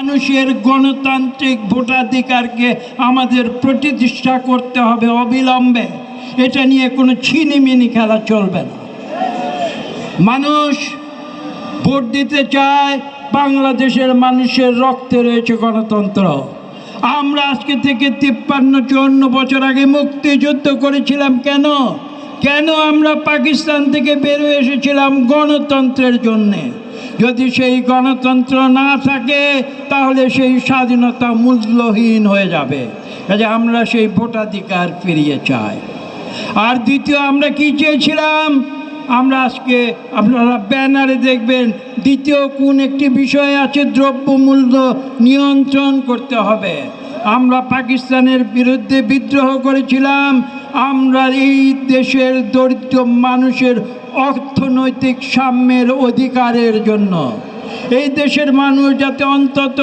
মানুষের গণতান্ত্রিক ভোটাধিকারকে আমাদের প্রতিষ্ঠা করতে হবে অবিলম্বে। এটা নিয়ে কোনো ছিনিমিনি খেলা চলবে না। মানুষ ভোট দিতে চায়, বাংলাদেশের মানুষের রক্তে রয়েছে গণতন্ত্র। আমরা আজকে থেকে তিপ্পান্ন, চুয়ান্ন বছর আগে মুক্তিযুদ্ধ করেছিলাম কেন? কেন আমরা পাকিস্তান থেকে বেরোয় এসেছিলাম গণতন্ত্রের জন্যে? যদি সেই গণতন্ত্র না থাকে, তাহলে সেই স্বাধীনতা মূল্যহীন হয়ে যাবে। কাজে আমরা সেই ভোটাধিকার ফিরিয়ে চাই। আর দ্বিতীয়, আমরা কি চেয়েছিলাম? আমরা আজকে আপনারা ব্যানারে দেখবেন, দ্বিতীয় কোন একটি বিষয় আছে, দ্রব্যমূল্য নিয়ন্ত্রণ করতে হবে। আমরা পাকিস্তানের বিরুদ্ধে বিদ্রোহ করেছিলাম আমরা এই দেশের দরিদ্র মানুষের অর্থনৈতিক সাম্যের অধিকারের জন্য। এই দেশের মানুষ যাতে অন্তত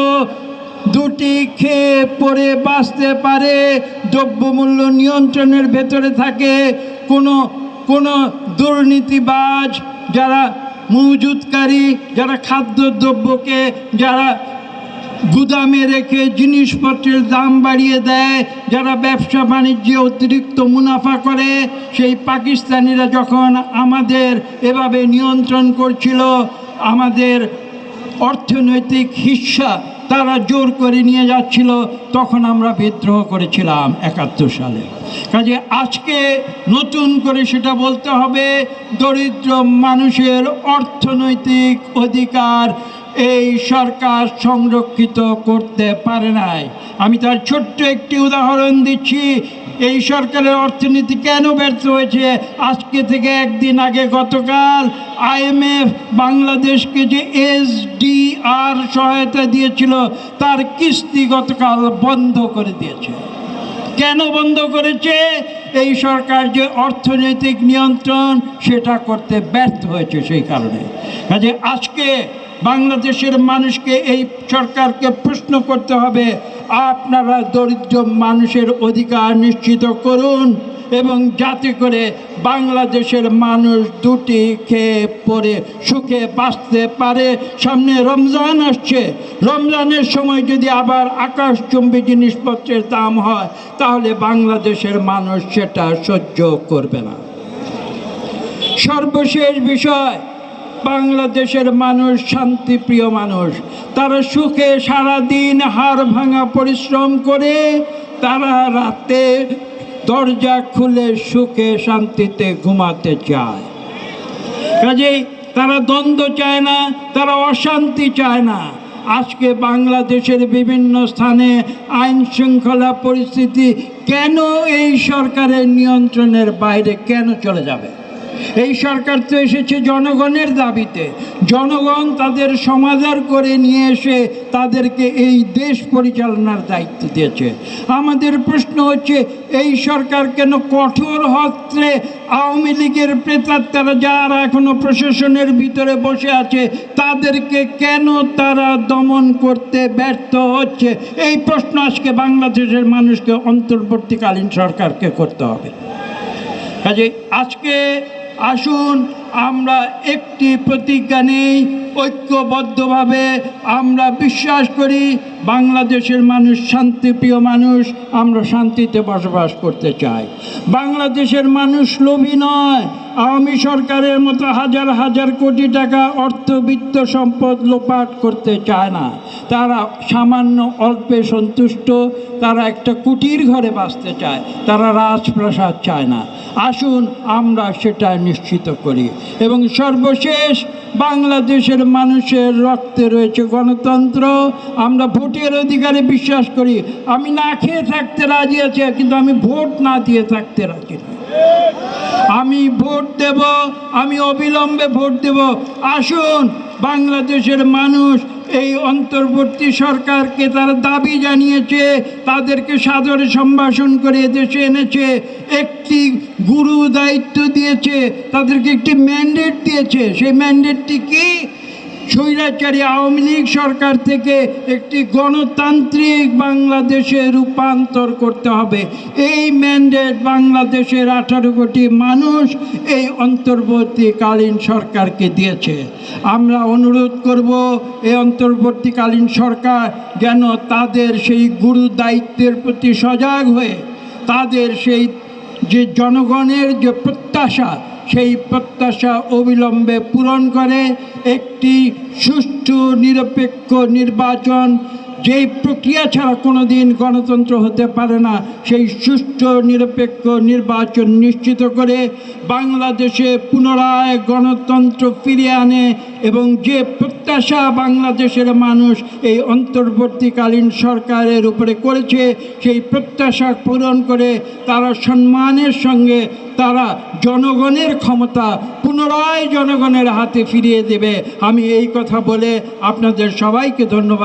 দুটি খেয়ে পরে বাঁচতে পারে, দ্রব্যমূল্য নিয়ন্ত্রণের ভেতরে থাকে, কোনো কোনো দুর্নীতিবাজ যারা মজুতকারী, যারা খাদ্যদ্রব্যকে, যারা গুদামে রেখে জিনিসপত্রের দাম বাড়িয়ে দেয়, যারা ব্যবসা বাণিজ্যে অতিরিক্ত মুনাফা করে, সেই পাকিস্তানিরা যখন আমাদের এভাবে নিয়ন্ত্রণ করছিল, আমাদের অর্থনৈতিক হিস্সা তারা জোর করে নিয়ে যাচ্ছিল, তখন আমরা বিদ্রোহ করেছিলাম একাত্তর সালে। কাজে আজকে নতুন করে সেটা বলতে হবে, দরিদ্র মানুষের অর্থনৈতিক অধিকার এই সরকার সংরক্ষিত করতে পারে নাই। আমি তার ছোট্ট একটি উদাহরণ দিচ্ছি। এই সরকারের অর্থনীতি কেন ব্যর্থ হয়েছে? আজকে থেকে একদিন আগে গতকাল আইএমএফ বাংলাদেশকে যে এসডিআর সহায়তা দিয়েছিল, তার কিস্তি গতকাল বন্ধ করে দিয়েছে। কেন বন্ধ করেছে? এই সরকার যে অর্থনৈতিক নিয়ন্ত্রণ, সেটা করতে ব্যর্থ হয়েছে সেই কারণে। কাজে আজকে বাংলাদেশের মানুষকে এই সরকারকে প্রশ্ন করতে হবে, আপনারা দরিদ্র মানুষের অধিকার নিশ্চিত করুন এবং যাতে করে বাংলাদেশের মানুষ দুটি খেয়ে পরে সুখে বাঁচতে পারে। সামনে রমজান আসছে। রমজানের সময় যদি আবার আকাশচুম্বী জিনিসপত্রের দাম হয়, তাহলে বাংলাদেশের মানুষ সেটা সহ্য করবে না। সর্বশেষ বিষয় বাংলাদেশের মানুষ শান্তিপ্রিয় মানুষ। তারা সুখে সারাদিন হাড় ভাঙা পরিশ্রম করে, তারা রাতে দরজা খুলে সুখে শান্তিতে ঘুমাতে চায়। কাজেই তারা দ্বন্দ্ব চায় না, তারা অশান্তি চায় না। আজকে বাংলাদেশের বিভিন্ন স্থানে আইন শৃঙ্খলা পরিস্থিতি কেন এই সরকারের নিয়ন্ত্রণের বাইরে কেন চলে যাবে? এই সরকার তো এসেছে জনগণের দাবিতে। জনগণ তাদের সমাধান করে নিয়ে এসে তাদেরকে এই দেশ পরিচালনার দায়িত্ব দিয়েছে। আমাদের প্রশ্ন হচ্ছে, এই সরকার কেন কঠোর হস্তে আওয়ামী লীগের প্রেতাত্মারা যারা এখনও প্রশাসনের ভিতরে বসে আছে, তাদেরকে কেন তারা দমন করতে ব্যর্থ হচ্ছে? এই প্রশ্ন আজকে বাংলাদেশের মানুষকে অন্তর্বর্তীকালীন সরকারকে করতে হবে। কাজে আজকে আসুন, আমরা একটি প্রতিজ্ঞা নেই, ঐক্যবদ্ধভাবে আমরা বিশ্বাস করি, বাংলাদেশের মানুষ শান্তিপ্রিয় মানুষ, আমরা শান্তিতে বসবাস করতে চাই। বাংলাদেশের মানুষ লোভী নয় আওয়ামী সরকারের মতো হাজার হাজার কোটি টাকা অর্থবিত্ত সম্পদ লোপাট করতে চায় না। তারা সামান্য অল্পে সন্তুষ্ট, তারা একটা কুটির ঘরে বাঁচতে চায়, তারা রাজপ্রাসাদ চায় না। আসুন আমরা সেটা নিশ্চিত করি এবং সর্বশেষ বাংলাদেশের মানুষের রক্তে রয়েছে গণতন্ত্র। আমরা ভোটের অধিকারে বিশ্বাস করি। আমি না খেয়ে থাকতে রাজি আছি, কিন্তু আমি ভোট না দিয়ে থাকতে রাজি না আমি ভোট দেব, আমি অবিলম্বে ভোট দেব। আসুন, বাংলাদেশের মানুষ এই অন্তর্বর্তী সরকারকে তারা দাবি জানিয়েছে, তাদেরকে সাদরে সম্ভাষণ করে দেশে এনেছে, একটি গুরু দায়িত্ব দিয়েছে, তাদেরকে একটি ম্যান্ডেট দিয়েছে। সেই ম্যান্ডেটটি কি? স্বৈরাচারী আওয়ামী লীগ সরকার থেকে একটি গণতান্ত্রিক বাংলাদেশে রূপান্তর করতে হবে। এই ম্যান্ডেট বাংলাদেশের আঠারো কোটি মানুষ এই অন্তর্বর্তীকালীন সরকারকে দিয়েছে। আমরা অনুরোধ করব, এই অন্তর্বর্তীকালীন সরকার যেন তাদের সেই গুরু দায়িত্বের প্রতি সজাগ হয়ে, তাদের সেই যে জনগণের যে প্রত্যাশা সেই প্রত্যাশা অবিলম্বে পূরণ করে একটি সুষ্ঠু, নিরপেক্ষ নির্বাচন। যেই প্রক্রিয়া ছাড়া কোনো দিন গণতন্ত্র হতে পারে না, সেই সুষ্ঠু, নিরপেক্ষ নির্বাচন নিশ্চিত করে বাংলাদেশে পুনরায় গণতন্ত্র ফিরিয়ে আনে এবং যে প্রত্যাশা বাংলাদেশের মানুষ এই অন্তর্বর্তীকালীন সরকারের উপরে করেছে, সেই প্রত্যাশা পূরণ করে তারা সম্মানের সঙ্গে তারা জনগণের ক্ষমতা পুনরায় জনগণের হাতে ফিরিয়ে দেবে। আমি এই কথা বলে আপনাদের সবাইকে ধন্যবাদ।